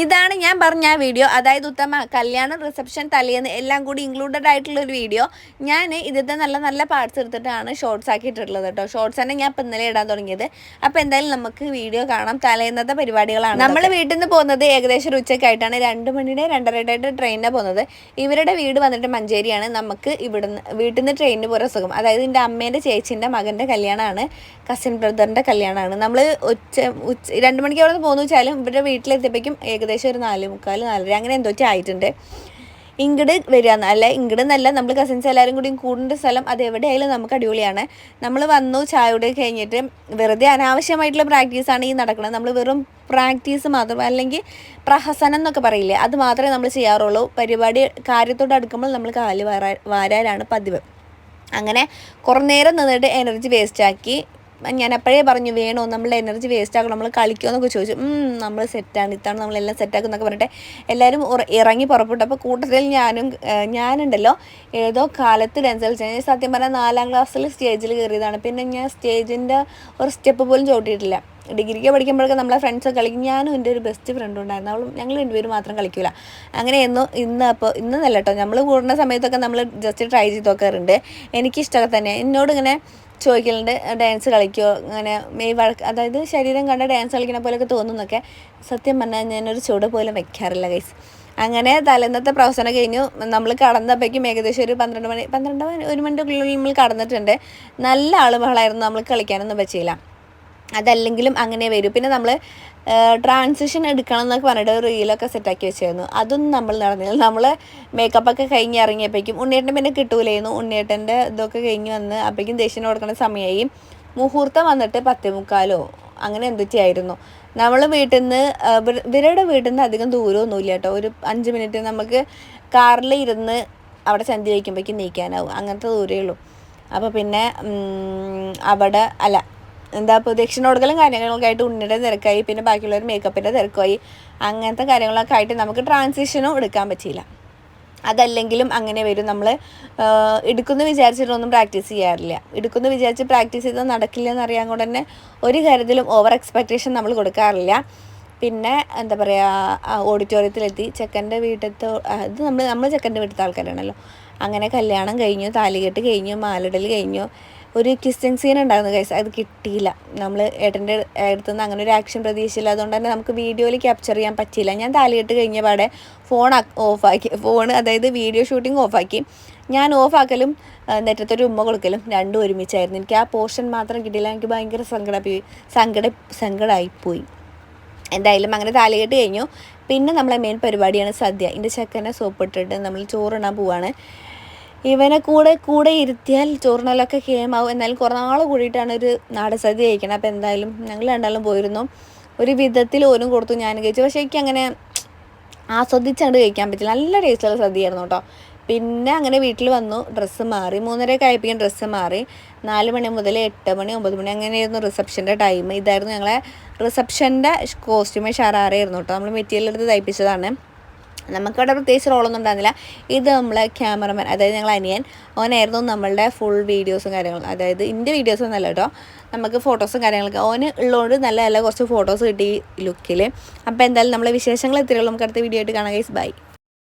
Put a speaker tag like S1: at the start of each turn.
S1: ഇതാണ് ഞാൻ പറഞ്ഞ ആ വീഡിയോ അതായത് ഉത്തമ കല്യാണം റിസപ്ഷൻ തലേന്ന് എല്ലാം കൂടി ഇൻക്ലൂഡഡ് ആയിട്ടുള്ള ഒരു വീഡിയോ ഞാൻ ഇതിന്റെ നല്ല നല്ല പാർട്സ് എടുത്തിട്ടാണ് ഷോർട്സ് ആക്കിയിട്ടുള്ളത് കേട്ടോ. ഷോർട്സ് തന്നെ ഞാൻ ഇപ്പം ഇന്നലെ ഇടാൻ തുടങ്ങിയത്. അപ്പോൾ എന്തായാലും നമുക്ക് വീഡിയോ കാണാം. തലേന്നത്തെ പരിപാടികളാണ് നമ്മൾ വീട്ടിൽ നിന്ന് പോകുന്നത് ഏകദേശം ഒരു ഉച്ചയ്ക്കായിട്ടാണ്. രണ്ട് മണിയുടെ രണ്ടരയുടെ ട്രെയിനിനെ പോകുന്നത്. ഇവരുടെ വീട് വന്നിട്ട് മഞ്ചേരിയാണ്. നമുക്ക് ഇവിടുന്ന് വീട്ടിൽ നിന്ന് ട്രെയിനിന് പോരാ സുഖം. അതായത് എന്റെ അമ്മേന്റെ ചേച്ചീന്റെ മകന്റെ കല്യാണമാണ്. കസിൻ ബ്രദറിന്റെ കല്യാണമാണ്. നമ്മൾ ഉച്ച ഉച്ച രണ്ട് മണിക്ക് അവിടെ നിന്ന് പോകുന്നു വെച്ചാലും ഇവരുടെ വീട്ടിലെത്തിയപ്പോഴേക്കും ഒരു നാല് മുക്കാൽ നാലര അങ്ങനെ എന്തോ ആയിട്ടുണ്ട്. ഇങ്ങട് വരികയെന്ന് അല്ല ഇങ്ങട് എന്നല്ല നമ്മൾ കസിൻസ് എല്ലാവരും കൂടി കൂടുന്ന സ്ഥലം അത് എവിടെയായാലും നമുക്ക് അടിപൊളിയാണ്. നമ്മൾ വന്നു ചായയുടെ കഴിഞ്ഞിട്ട് വെറുതെ അനാവശ്യമായിട്ടുള്ള പ്രാക്ടീസാണ് ഈ നടക്കുന്നത് നമ്മൾ വെറും പ്രാക്ടീസ് മാത്രം അല്ലെങ്കിൽ പ്രഹസനം എന്നൊക്കെ പറയില്ലേ അത് മാത്രമേ നമ്മൾ ചെയ്യാറുള്ളൂ. പരിപാടി കാര്യത്തോട് അടുക്കുമ്പോൾ നമ്മൾ കാൽ വാരാ വാരാനാണ് പതിവ്. അങ്ങനെ കുറേ നേരം നിന്നിട്ട് എനർജി വേസ്റ്റാക്കി ഞാൻ അപ്പോഴേ പറഞ്ഞു വേണോ? നമ്മൾ എനർജി വേസ്റ്റ് ആക്കണം. നമ്മൾ കളിക്കുമോ എന്നൊക്കെ ചോദിച്ചു നമ്മൾ സെറ്റാണ് ഇത്താണ് നമ്മളെല്ലാം സെറ്റാക്കും എന്നൊക്കെ പറഞ്ഞിട്ട് എല്ലാവരും ഇറങ്ങി പുറപ്പെട്ടു. അപ്പോൾ കൂട്ടത്തിൽ ഞാനും ഞാനുണ്ടല്ലോ. ഏതോ കാലത്ത് ഡാൻസ് കളിച്ചു സത്യം പറഞ്ഞാൽ നാലാം ക്ലാസ്സിൽ സ്റ്റേജിൽ കയറിയതാണ് പിന്നെ ഞാൻ സ്റ്റേജിന്റെ ഒരു സ്റ്റെപ്പ് പോലും ചവിട്ടിയിട്ടില്ല. ഡിഗ്രിക്ക് പഠിക്കുമ്പോഴൊക്കെ നമ്മളെ ഫ്രണ്ട്സ് കളിക്കും. ഞാനും എന്റെ ഒരു ബെസ്റ്റ് ഫ്രണ്ട് ഉണ്ടായിരുന്നു. അവളും ഞങ്ങൾ രണ്ടുപേരും മാത്രം കളിക്കില്ല അങ്ങനെ എന്നു ഇന്ന് അപ്പോൾ ഇന്നല്ല നല്ല കേട്ടോ. നമ്മൾ കൂടുന്ന സമയത്തൊക്കെ നമ്മൾ ജസ്റ്റ് ട്രൈ ചെയ്ത് നോക്കാറുണ്ട്. എനിക്കിഷ്ടമൊക്കെ തന്നെ. എന്നോട് ഇങ്ങനെ ചോദിക്കലുണ്ട് ഡാൻസ് കളിക്കുമോ അങ്ങനെ മെയ് വഴക്ക് അതായത് ശരീരം കണ്ട ഡാൻസ് കളിക്കണ പോലെയൊക്കെ തോന്നുന്നൊക്കെ. സത്യം പറഞ്ഞാൽ ഞാനൊരു ചുവട് പോലും വെക്കാറില്ല ഗൈസ് അങ്ങനെ തലേന്നത്തെ പ്രവസനം കഴിഞ്ഞു. നമ്മൾ കടന്നപ്പോഴേക്കും ഏകദേശം ഒരു പന്ത്രണ്ട് മണി പന്ത്രണ്ട് മണി ഒരു മണിക്കുള്ളിൽ നമ്മൾ കടന്നിട്ടുണ്ട്. നല്ല ആളുകളായിരുന്നു നമ്മൾ കളിക്കാനൊന്നും പറ്റിയില്ല. അതല്ലെങ്കിലും അങ്ങനെ വരും. പിന്നെ നമ്മൾ ട്രാൻസിഷൻ എടുക്കണം എന്നൊക്കെ പറഞ്ഞിട്ട് റീലൊക്കെ സെറ്റാക്കി വെച്ചായിരുന്നു അതൊന്നും നമ്മൾ നടന്നില്ല. നമ്മൾ മേക്കപ്പൊക്കെ കഴിഞ്ഞ് ഇറങ്ങിയപ്പോഴേക്കും ഉണ്ണിയേട്ടൻ പിന്നെ കിട്ടൂലായിരുന്നു. ഉണ്ണിയേട്ടന്റെ ഇതൊക്കെ കഴിഞ്ഞ് വന്ന് അപ്പോഴേക്കും ദേഷ്യം കൊടുക്കുന്ന സമയമായി മുഹൂർത്തം വന്നിട്ട് പത്തേ മുക്കാലോ അങ്ങനെ എന്തൊക്കെയായിരുന്നു നമ്മൾ വീട്ടിൽ നിന്ന് ഇവരുടെ വീട്ടിൽ നിന്ന് അധികം ദൂരമൊന്നുമില്ല കേട്ടോ. ഒരു അഞ്ച് മിനിറ്റ് നമുക്ക് കാറിൽ ഇരുന്ന് അവിടെ ചന്തി വയ്ക്കുമ്പോഴേക്കും നീക്കാനാവും അങ്ങനത്തെ ദൂരമേ ഉള്ളൂ. അപ്പോൾ പിന്നെ അവിടെ അല്ല എന്താ പ്രദക്ഷിണ ദക്ഷിണ കൊടുക്കലും കാര്യങ്ങളൊക്കെ ആയിട്ട് ഉണ്ണിയുടെ തിരക്കായി പിന്നെ ബാക്കിയുള്ളവർ മേക്കപ്പിന്റെ തിരക്കായി അങ്ങനത്തെ കാര്യങ്ങളൊക്കെ ആയിട്ട് നമുക്ക് ട്രാൻസിഷനും എടുക്കാൻ പറ്റിയില്ല. അതല്ലെങ്കിലും അങ്ങനെ വരും. നമ്മൾ എടുക്കുമെന്ന് വിചാരിച്ചിട്ടൊന്നും പ്രാക്ടീസ് ചെയ്യാറില്ല. എടുക്കുമെന്ന് വിചാരിച്ച് പ്രാക്ടീസ് ചെയ്താൽ നടക്കില്ല എന്നറിയാൻ കൊണ്ട് തന്നെ ഒരു കാര്യത്തിലും ഓവർ എക്സ്പെക്റ്റേഷൻ നമ്മൾ കൊടുക്കാറില്ല. പിന്നെ എന്താ പറയുക ഓഡിറ്റോറിയത്തിലെത്തി ചെക്കന്റെ വീട്ടിലത്തെ അത് നമ്മൾ നമ്മൾ ചെക്കന്റെ വീട്ടിലത്തെ ആൾക്കാരാണല്ലോ. അങ്ങനെ കല്യാണം കഴിഞ്ഞു താലികെട്ട് കഴിഞ്ഞു മാലിടൽ കഴിഞ്ഞു. ഒരു കിസ്സിങ് സീൻ ഉണ്ടായിരുന്നു കൈസ് അത് കിട്ടിയില്ല. നമ്മൾ ഏട്ടന്റെ അടുത്ത് നിന്ന് അങ്ങനെ ഒരു ആക്ഷൻ പ്രതീക്ഷയില്ല. അതുകൊണ്ട് തന്നെ നമുക്ക് വീഡിയോയിൽ ക്യാപ്ചർ ചെയ്യാൻ പറ്റിയില്ല. ഞാൻ താലിയിട്ട് കഴിഞ്ഞ പാടെ ഫോൺ ഓഫാക്കി ഫോൺ അതായത് വീഡിയോ ഷൂട്ടിംഗ് ഓഫാക്കി ഞാൻ ഓഫാക്കലും നെറ്റത്തൊരു ഉമ്മ കൊടുക്കലും രണ്ടും ഒരുമിച്ചായിരുന്നു. എനിക്ക് ആ പോർഷൻ മാത്രം കിട്ടിയില്ല. എനിക്ക് ഭയങ്കര സങ്കട സങ്കട സങ്കടമായിപ്പോയി എന്തായാലും അങ്ങനെ താലികെട്ട് കഴിഞ്ഞു. പിന്നെ നമ്മളെ മെയിൻ പരിപാടിയാണ് സദ്യ. എന്റെ ചെക്കനെ സോപ്പിട്ടിട്ട് നമ്മൾ ചോറിടാൻ പോവാണ്. ഇവനെ കൂടെ കൂടെ ഇരുത്തിയാൽ ചോറിനലൊക്കെ കേമാവും എന്നാലും കുറേ നാൾ കൂടിയിട്ടാണ് ഒരു നാടൻ സദ്യ കഴിക്കണം അപ്പോൾ എന്തായാലും ഞങ്ങൾ രണ്ടാളും പോയിരുന്നു. ഒരു വിധത്തിൽ ഓരും കൊടുത്തു ഞാൻ കഴിച്ചു പക്ഷേ എനിക്ക് അങ്ങനെ ആസ്വദിച്ചങ്ങോട്ട് കഴിക്കാൻ പറ്റില്ല. നല്ല ടേസ്റ്റുള്ള സദ്യയായിരുന്നു കേട്ടോ. പിന്നെ അങ്ങനെ വീട്ടിൽ വന്നു. ഡ്രസ്സ് മാറി. മൂന്നരയൊക്കെ ആയപ്പോഴും ഡ്രസ്സ് മാറി. നാല് മണി മുതൽ എട്ട് മണി ഒമ്പത് മണി അങ്ങനെയായിരുന്നു റിസപ്ഷന്റെ ടൈം. ഇതായിരുന്നു ഞങ്ങളെ റിസപ്ഷന്റെ കോസ്റ്റ്യൂമേ ഷറാറായിരുന്നു കേട്ടോ. നമ്മൾ മെറ്റീരിയൽ എടുത്ത് തയ്പ്പിച്ചതാണ്. നമുക്കവിടെ പ്രത്യേകിച്ച് റോളൊന്നും ഉണ്ടായിരുന്നില്ല ഇത് നമ്മളെ ക്യാമറമാൻ അതായത് ഞങ്ങൾ അനിയൻ ഓനായിരുന്നു നമ്മളുടെ ഫുൾ വീഡിയോസും കാര്യങ്ങളും. അതായത് എന്റെ വീഡിയോസും നല്ല കേട്ടോ നമുക്ക് ഫോട്ടോസും കാര്യങ്ങളൊക്കെ. ഓന് ഉള്ളതുകൊണ്ട് നല്ല നല്ല കുറച്ച് ഫോട്ടോസ് കിട്ടി ലുക്കിൽ അപ്പോൾ എന്തായാലും നമ്മളെ വിശേഷങ്ങൾ എത്തിയുള്ളൂ നമുക്ക് അടുത്ത വീഡിയോ ആയിട്ട് കാണാം ഗൈസ് ബൈ